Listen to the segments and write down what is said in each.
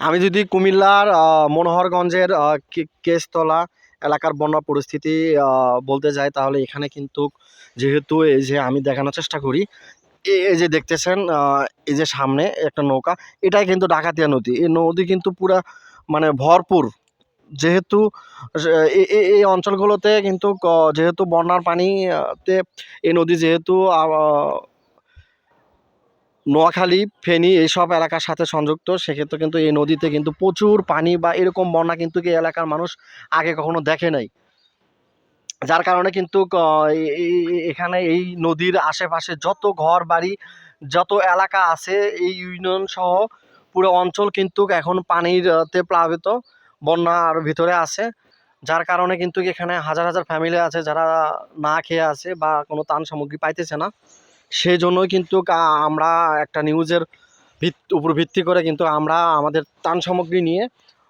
আমি যদি কুমিল্লার মনোহরগঞ্জের কেশতলা এলাকার বন্যা পরিস্থিতি বলতে যাই তাহলে এখানে কিন্তু যেহেতু এই যে আমি দেখানোর চেষ্টা করি এই যে দেখতেছেন এই যে সামনে একটা নৌকা, এটাই কিন্তু ডাকাতিয়া নদী। এই নদী কিন্তু পুরা মানে ভরপুর। যেহেতু এই অঞ্চলগুলোতে কিন্তু যেহেতু বন্যার পানিতে এই নদী যেহেতু নোয়াখালী, ফেনী এইসব এলাকার সাথে সংযুক্ত। সেক্ষেত্রে কিন্তু এই নদীতে কিন্তু প্রচুর পানি বা এরকম বন্যা কিন্তু এই এলাকার মানুষ আগে কখনো দেখে নাই। যার কারণে কিন্তু এখানে এই নদীর আশেপাশে যত ঘর বাড়ি, যত এলাকা আছে, এই ইউনিয়ন সহ পুরো অঞ্চল কিন্তু এখন পানির তে প্লাবিত বন্যার ভিতরে আছে। যার কারণে কিন্তু এখানে হাজার হাজার ফ্যামিলি আছে যারা না খেয়ে আছে বা কোনো ত্রাণ সামগ্রী পাইতেছে না। সেই জন্যই কিন্তু আমরা একটা নিউজের ভিত উপর ভিত্তি করে কিন্তু আমরা আমাদের ত্রাণ সামগ্রী নিয়ে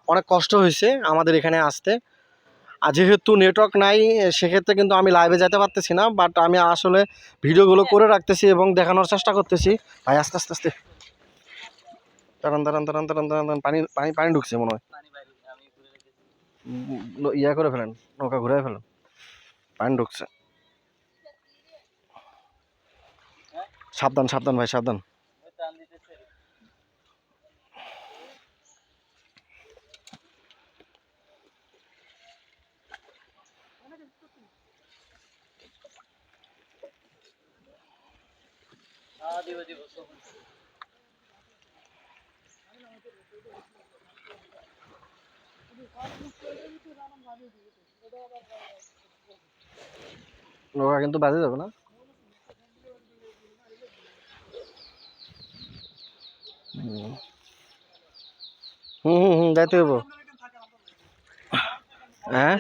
অনেক কষ্ট হয়েছে আমাদের এখানে আসতে। আর যেহেতু নেটওয়ার্ক নাই সেক্ষেত্রে কিন্তু আমি লাইভে যেতে পারতেছি না বাট আমি আসলে ভিডিওগুলো করে রাখতেছি এবং দেখানোর চেষ্টা করতেছি। ভাই আস্তে আস্তে আস্তে। দাঁড়ান দাঁড়ান দাঁড়ান দাঁড়ান দাঁড়ান দাঁড়ান। পানি পানি পানি ঢুকছে মনে হয়। ইয়া করে ফেলেন নৌকা ঘুরে ফেলেন। পানি ঢুকছে। সাবধান সাবধান ভাই সাবধান। কিন্তু বাজে যাবে না? হুম হুম হুম যাইতে হইব। হ্যাঁ?